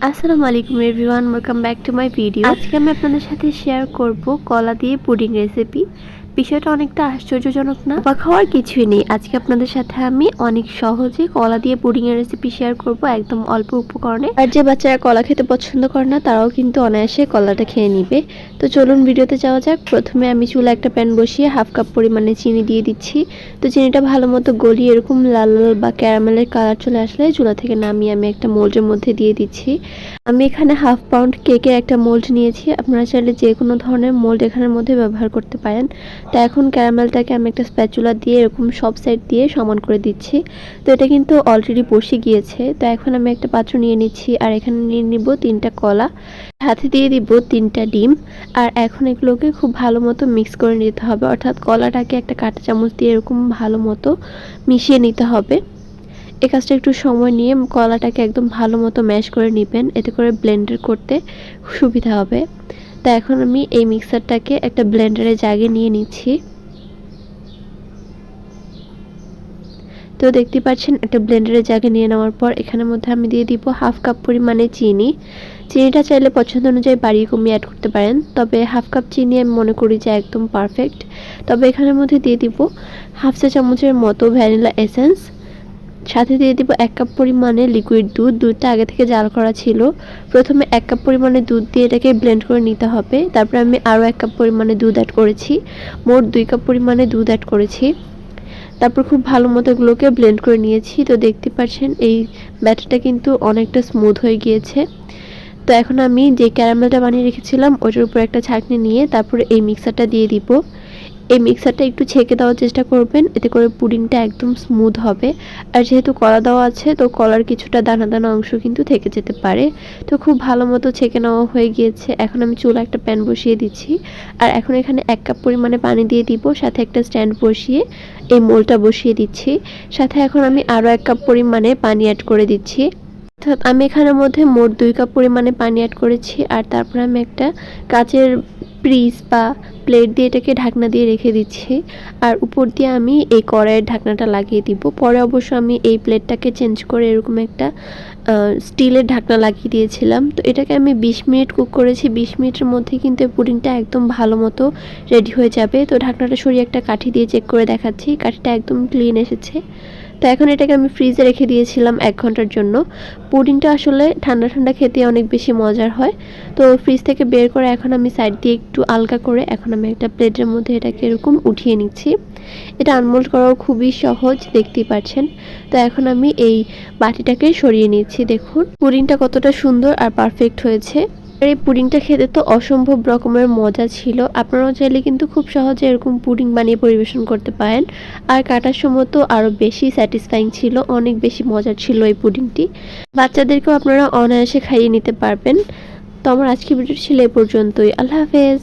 আসসালামু আলাইকুম everyone welcome back to my video আজকে আমি আপনাদের সাথে শেয়ার করব কলা দিয়ে পুডিং রেসিপি বিষয়টা অনেকটা আশ্চর্যজনক না? বা খাওয়ার কিছুই নেই। আজকে আপনাদের সাথে আমি অনেক সহজে কলা দিয়ে পুডিং এর রেসিপি শেয়ার করব একদম অল্প উপকরণে। আর যে বাচ্চারা কলা খেতে পছন্দ করে না, তারাও কিন্তু অনায়াসে কলাটা খেয়ে নিবে। তো চলুন ভিডিওতে যাওয়া যাক। প্রথমে আমি চুলা একটা প্যান বসিয়ে হাফ কাপ পরিমাণে চিনি দিয়ে দিচ্ছি। তো চিনিটা ভালো মতো গলিয়ে এরকম লাল লাল বা ক্যারামেলের কালার চলে আসলে চুলা থেকে নামিয়ে আমি একটা মোল্ডের মধ্যে দিয়ে দিচ্ছি। আমি এখানে হাফ পাউন্ড কেকের একটা মোল্ড নিয়েছি। আপনারা চাইলে যে কোনো ধরনের মোল্ড এখানের মধ্যে ব্যবহার করতে পারেন। তো এখন ক্যারামেলটাকে আমি একটা স্প্যাচুলা দিয়ে এরকম সব সাইড দিয়ে সমান করে দিচ্ছি। তো এটা কিন্তু অলরেডি বসে গিয়েছে। তো এখন আমি একটা পাত্র নিয়ে নিচ্ছি আর এখানে নিয়ে নিব তিনটা কলা। হাতে দিয়ে দিব তিনটা ডিম। আর এখন এগুলোকে খুব ভালো মতো মিক্স করে নিতে হবে। অর্থাৎ কলাটাকে একটা কাঁটা চামচ দিয়ে এরকম ভালো মতো মিশিয়ে নিতে হবে। এই কাজটা একটু সময় নিয়ে কলাটাকে একদম ভালো মতো ম্যাশ করে নেবেন। এতে করে ব্লেন্ডার করতে সুবিধা হবে। তা এখন আমি এই মিক্সারটাকে একটা ব্লেন্ডারে জাগে নিয়ে নিচ্ছি। তো দেখতে পাচ্ছেন, একটা ব্লেন্ডারে জাগে নিয়ে নেওয়ার পর এখানের মধ্যে আমি দিয়ে দিব হাফ কাপ পরিমাণে চিনি। চিনিটা চাইলে পছন্দ অনুযায়ী বাড়িয়ে কমিয়ে অ্যাড করতে পারেন, তবে হাফ কাপ চিনি আমি মনে করি যে একদম পারফেক্ট তবে এখানের মধ্যে দিয়ে দিব হাফ চা চামচের মতো ভ্যানিলা এসেন্স। সাথে দিয়ে দিব এক কাপ পরিমাণে লিকুইড দুধ। দুধটা আগে থেকে জাল করা ছিল। প্রথমে এক কাপ পরিমাণে দুধ দিয়ে এটাকে ব্লেন্ড করে নিতে হবে। তারপরে আমি আরও এক কাপ পরিমাণে দুধ অ্যাড করেছি। মোট দুই কাপ পরিমাণে দুধ অ্যাড করেছি। তারপর খুব ভালো মতো এগুলোকে ব্লেন্ড করে নিয়েছি। তো দেখতে পাচ্ছেন, এই ব্যাটারটা কিন্তু অনেকটা স্মুথ হয়ে গিয়েছে। তো এখন আমি যে ক্যারামেলটা বানিয়ে রেখেছিলাম, ওটার উপর একটা ছাঁকনি নিয়ে তারপরে এই মিক্সারটা দিয়ে দিব। এই মিক্সারটা একটু ছেঁকে দেওয়ার চেষ্টা করবেন, এতে করে পুডিংটা একদম স্মুথ হবে। আর যেহেতু কলা দেওয়া আছে, তো কলার কিছুটা দানা দানা অংশ কিন্তু থেকে যেতে পারে। তো খুব ভালো মতো ছেঁকে নেওয়া হয়ে গিয়েছে। এখন আমি চুলা একটা প্যান বসিয়ে দিচ্ছি। আর এখন এখানে এক কাপ পরিমাণে পানি দিয়ে দিব, সাথে একটা স্ট্যান্ড বসিয়ে এই মোলটা বসিয়ে দিচ্ছি। সাথে এখন আমি আরও এক কাপ পরিমাণে পানি অ্যাড করে দিচ্ছি। অর্থাৎ আমি এখানের মধ্যে মোট দুই কাপ পরিমাণে পানি অ্যাড করেছি। আর তারপরে আমি একটা কাচের প্রিস বা প্লেট দিয়ে এটাকে ঢাকনা দিয়ে রেখে দিচ্ছি। আর উপর দিয়ে আমি এই কড়াইয়ের ঢাকনাটা লাগিয়ে দিব। পরে অবশ্য আমি এই প্লেটটাকে চেঞ্জ করে এরকম একটা স্টিলের ঢাকনা লাগিয়ে দিয়েছিলাম। তো এটাকে আমি বিশ মিনিট কুক করেছি। বিশ মিনিটের মধ্যে কিন্তু পুডিংটা একদম ভালো মতো রেডি হয়ে যাবে। তো ঢাকনাটা সরিয়ে একটা কাঠি দিয়ে চেক করে দেখাচ্ছি। কাঠিটা একদম ক্লিন এসেছে। তো এখন এটাকে আমি ফ্রিজে রেখে দিয়েছিলাম এক ঘণ্টার জন্য। পুডিংটা আসলে ঠান্ডা ঠান্ডা খেতে অনেক বেশি মজার হয়। তো ফ্রিজ থেকে বের করে এখন আমি সাইড দিয়ে একটু আলগা করে এখন আমি একটা প্লেটের মধ্যে এটাকে এরকম উঠিয়ে নিচ্ছি। এটা আনমোল্ড করাও খুবই সহজ, দেখতেই পাচ্ছেন। তো এখন আমি এই বাটিটাকে সরিয়ে নিচ্ছি, দেখুন। পুডিংটা কতটা সুন্দর আর পারফেক্ট হয়েছে। এই পুডিংটা খেতে তো অসম্ভব রকমের মজা ছিল। আপনারাও চাইলে কিন্তু খুব সহজে এরকম পুডিং বানিয়ে পরিবেশন করতে পারেন। আর কাটার সময় তো আরও বেশি স্যাটিসফাইং ছিল, অনেক বেশি মজার ছিল এই পুডিংটি। বাচ্চাদেরকেও আপনারা অনায়াসে খাইয়ে নিতে পারবেন। তো আমার আজকে ভিডিও ছিল এ পর্যন্তই। আল্লাহ হাফেজ।